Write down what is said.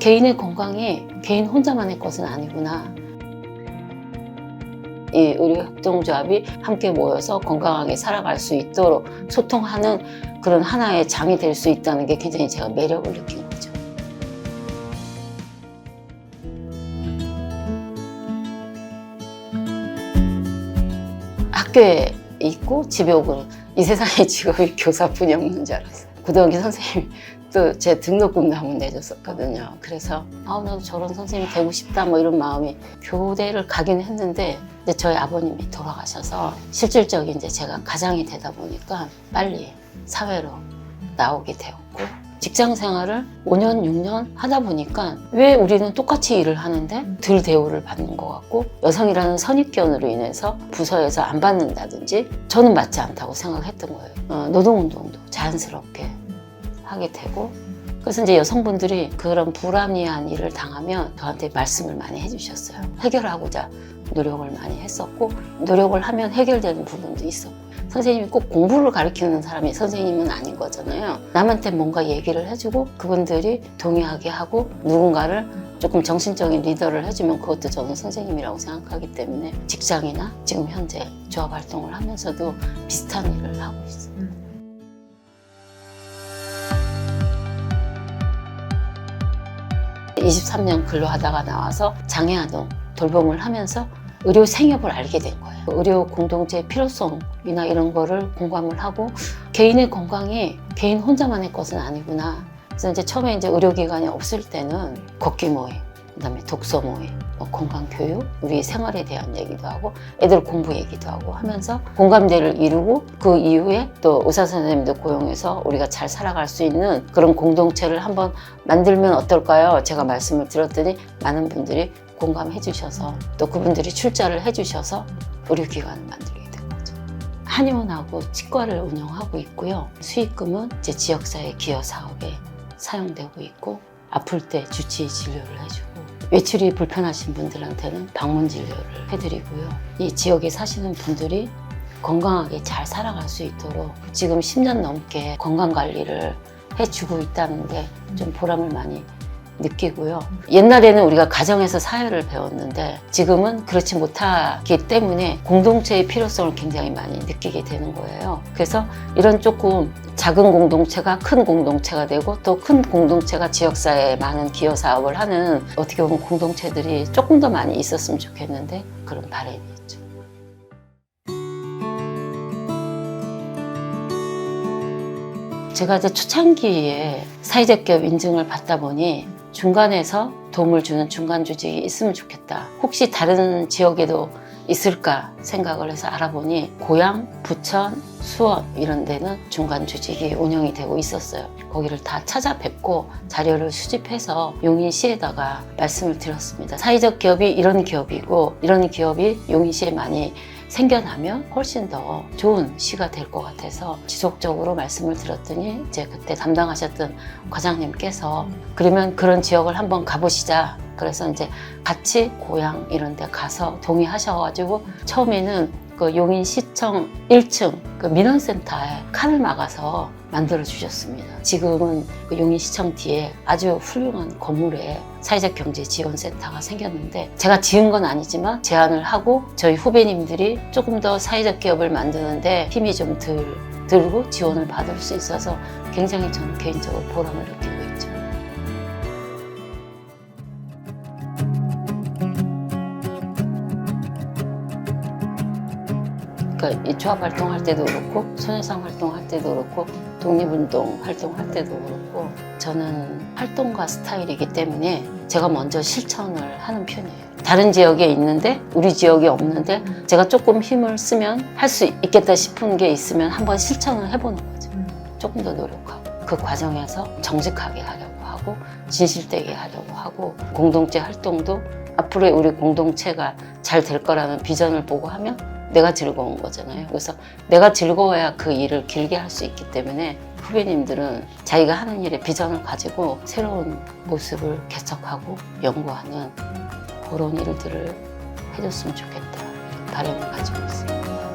개인의 건강이 개인 혼자만의 것은 아니구나. 이 의료협동조합이 함께 모여서 건강하게 살아갈 수 있도록 소통하는 그런 하나의 장이 될 수 있다는 게 굉장히 제가 매력을 느낀 거죠. 학교에 있고 집에 오고 이 세상에 직업이 교사뿐이 없는 줄 알았어요. 고등학교 선생님 또제 등록금도 한번 내줬었거든요. 그래서 아 나도 저런 선생님이 되고 싶다 뭐 이런 마음이 교대를 가긴 했는데 이제 저희 아버님이 돌아가셔서 실질적인 이제 제가 가장이 되다 보니까 빨리 사회로 나오게 되었고 직장 생활을 5년, 6년 하다 보니까 왜 우리는 똑같이 일을 하는데 덜 대우를 받는 것 같고 여성이라는 선입견으로 인해서 부서에서 안 받는다든지 저는 맞지 않다고 생각했던 거예요. 어, 노동운동도 자연스럽게 하게 되고 그래서 이제 여성분들이 그런 불합리한 일을 당하면 저한테 말씀을 많이 해주셨어요. 해결하고자 노력을 많이 했었고 노력을 하면 해결되는 부분도 있었고 선생님이 꼭 공부를 가르치는 사람이 선생님은 아닌 거잖아요. 남한테 뭔가 얘기를 해주고 그분들이 동의하게 하고 누군가를 조금 정신적인 리더를 해주면 그것도 저는 선생님이라고 생각하기 때문에 직장이나 지금 현재 조합 활동을 하면서도 비슷한 일을 하고 있어요. 23년 근로하다가 나와서 장애아동 돌봄을 하면서 의료 생협을 알게 된 거예요. 의료 공동체의 필요성이나 이런 거를 공감을 하고 개인의 건강이 개인 혼자만의 것은 아니구나. 그래서 이제 처음에 이제 의료기관이 없을 때는 걷기 모임, 그다음에 독서 모임, 뭐 건강 교육, 우리 생활에 대한 얘기도 하고 애들 공부 얘기도 하고 하면서 공감대를 이루고 그 이후에 또 의사 선생님도 고용해서 우리가 잘 살아갈 수 있는 그런 공동체를 한번 만들면 어떨까요? 제가 말씀을 드렸더니 많은 분들이 공감해 주셔서 또 그분들이 출자를 해 주셔서 의료기관을 만들게 된 거죠. 한의원하고 치과를 운영하고 있고요. 수익금은 제 지역사회 기여 사업에 사용되고 있고 아플 때 주치의 진료를 해주고 외출이 불편하신 분들한테는 방문 진료를 해드리고요. 이 지역에 사시는 분들이 건강하게 잘 살아갈 수 있도록 지금 10년 넘게 건강 관리를 해주고 있다는 게 좀 보람을 많이 느끼고요. 옛날에는 우리가 가정에서 사회를 배웠는데 지금은 그렇지 못하기 때문에 공동체의 필요성을 굉장히 많이 느끼게 되는 거예요. 그래서 이런 조금 작은 공동체가 큰 공동체가 되고 또 큰 공동체가 지역사회에 많은 기여 사업을 하는 어떻게 보면 공동체들이 조금 더 많이 있었으면 좋겠는데 그런 바람이 있죠. 제가 이제 초창기에 사회적 기업 인증을 받다 보니 중간에서 도움을 주는 중간 조직이 있으면 좋겠다. 혹시 다른 지역에도 있을까 생각을 해서 알아보니 고양, 부천, 수원 이런 데는 중간 조직이 운영이 되고 있었어요. 거기를 다 찾아뵙고 자료를 수집해서 용인시에다가 말씀을 드렸습니다. 사회적 기업이 이런 기업이고 이런 기업이 용인시에 많이 생겨나면 훨씬 더 좋은 시가 될 것 같아서 지속적으로 말씀을 드렸더니 이제 그때 담당하셨던 과장님께서 그러면 그런 지역을 한번 가보시자. 그래서 이제 같이 고향 이런 데 가서 동의하셔가지고 처음에는 그 용인 시청 1층 그 민원센터에 칸을 막아서 만들어 주셨습니다. 지금은 그 용인 시청 뒤에 아주 훌륭한 건물에 사회적 경제 지원센터가 생겼는데 제가 지은 건 아니지만 제안을 하고 저희 후배님들이 조금 더 사회적 기업을 만드는데 힘이 좀 들, 들고 지원을 받을 수 있어서 굉장히 저는 개인적으로 보람을 느끼고 그러니까 이 조합 활동할 때도 그렇고 소녀상 활동할 때도 그렇고 독립운동 활동할 때도 그렇고 저는 활동가 스타일이기 때문에 제가 먼저 실천을 하는 편이에요. 다른 지역에 있는데 우리 지역에 없는데 제가 조금 힘을 쓰면 할 수 있겠다 싶은 게 있으면 한번 실천을 해보는 거죠. 조금 더 노력하고 그 과정에서 정직하게 하려고 하고 진실되게 하려고 하고 공동체 활동도 앞으로의 우리 공동체가 잘 될 거라는 비전을 보고 하면 내가 즐거운 거잖아요. 그래서 내가 즐거워야 그 일을 길게 할 수 있기 때문에 후배님들은 자기가 하는 일에 비전을 가지고 새로운 모습을 개척하고 연구하는 그런 일들을 해줬으면 좋겠다. 바람을 가지고 있어요.